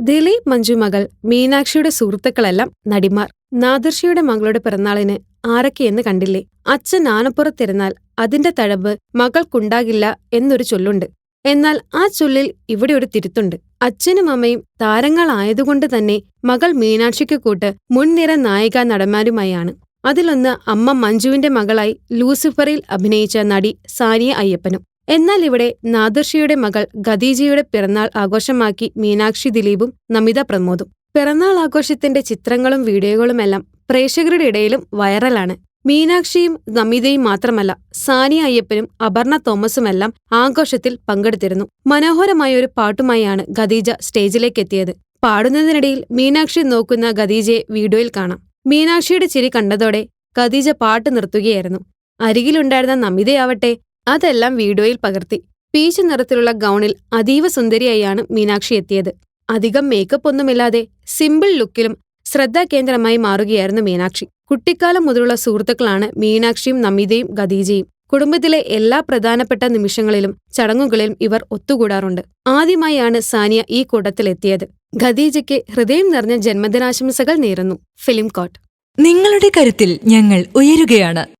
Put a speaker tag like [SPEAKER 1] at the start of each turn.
[SPEAKER 1] ദിലീപ് മഞ്ജു മകൾ മീനാക്ഷിയുടെ സുഹൃത്തുക്കളെല്ലാം നടിമാർ. നാദർഷിയുടെ മകളുടെ പിറന്നാളിന് ആരൊക്കെയെന്ന് കണ്ടില്ലേ? അച്ഛൻ ആനപ്പുറത്തിരുന്നാൽ അതിന്റെ തഴമ്പ് മകൾക്കുണ്ടാകില്ല എന്നൊരു ചൊല്ലുണ്ട്. എന്നാൽ ആ ചൊല്ലിൽ ഇവിടെ ഒരു തിരുത്തുണ്ട്. അച്ഛനും അമ്മയും താരങ്ങളായതുകൊണ്ട് തന്നെ മകൾ മീനാക്ഷിക്ക് കൂട്ട് മുൻനിര നായിക നടന്മാരുമായാണ്. അതിലൊന്ന് അമ്മ മഞ്ജുവിന്റെ മകളായി ലൂസിഫറിൽ അഭിനയിച്ച നടി സാനിയ അയ്യപ്പനും. എന്നാൽ ഇവിടെ നാദർഷിയുടെ മകൾ ഖദീജയുടെ പിറന്നാൾ ആഘോഷമാക്കി മീനാക്ഷി ദിലീപും നമിത പ്രമോദും. പിറന്നാൾ ആഘോഷത്തിന്റെ ചിത്രങ്ങളും വീഡിയോകളുമെല്ലാം പ്രേക്ഷകരുടെ ഇടയിലും വൈറലാണ്. മീനാക്ഷിയും നമിതയും മാത്രമല്ല സാനിയ അയ്യപ്പനും അപർണ തോമസുമെല്ലാം ആഘോഷത്തിൽ പങ്കെടുത്തിരുന്നു. മനോഹരമായ ഒരു പാട്ടുമായാണ് ഖദീജ സ്റ്റേജിലേക്കെത്തിയത്. പാടുന്നതിനിടയിൽ മീനാക്ഷി നോക്കുന്ന ഖദീജയെ വീഡിയോയിൽ കാണാം. മീനാക്ഷിയുടെ ചിരി കണ്ടതോടെ ഖദീജ പാട്ട് നിർത്തുകയായിരുന്നു. അരികിലുണ്ടായിരുന്ന നമിതയാവട്ടെ അതെല്ലാം വീഡിയോയിൽ പകർത്തി. പീച്ച് നിറത്തിലുള്ള ഗൗണിൽ അതീവ സുന്ദരിയായാണ് മീനാക്ഷി എത്തിയത്. അധികം മേക്കപ്പ് ഒന്നുമില്ലാതെ സിമ്പിൾ ലുക്കിലും ശ്രദ്ധാകേന്ദ്രമായി മാറുകയായിരുന്നു മീനാക്ഷി. കുട്ടിക്കാലം മുതലുള്ള സുഹൃത്തുക്കളാണ് മീനാക്ഷിയും നമിതയും ഖദീജയും. കുടുംബത്തിലെ എല്ലാ പ്രധാനപ്പെട്ട നിമിഷങ്ങളിലും ചടങ്ങുകളിലും ഇവർ ഒത്തുകൂടാറുണ്ട്. ആദ്യമായാണ് സാനിയ ഈ കൂട്ടത്തിലെത്തിയത്. ഖദീജയ്ക്ക് ഹൃദയം നിറഞ്ഞ ജന്മദിനാശംസകൾ നേരുന്നു. ഫിലിം കോട്ട്.
[SPEAKER 2] നിങ്ങളുടെ കരുത്തിൽ ഞങ്ങൾ ഉയരുകയാണ്.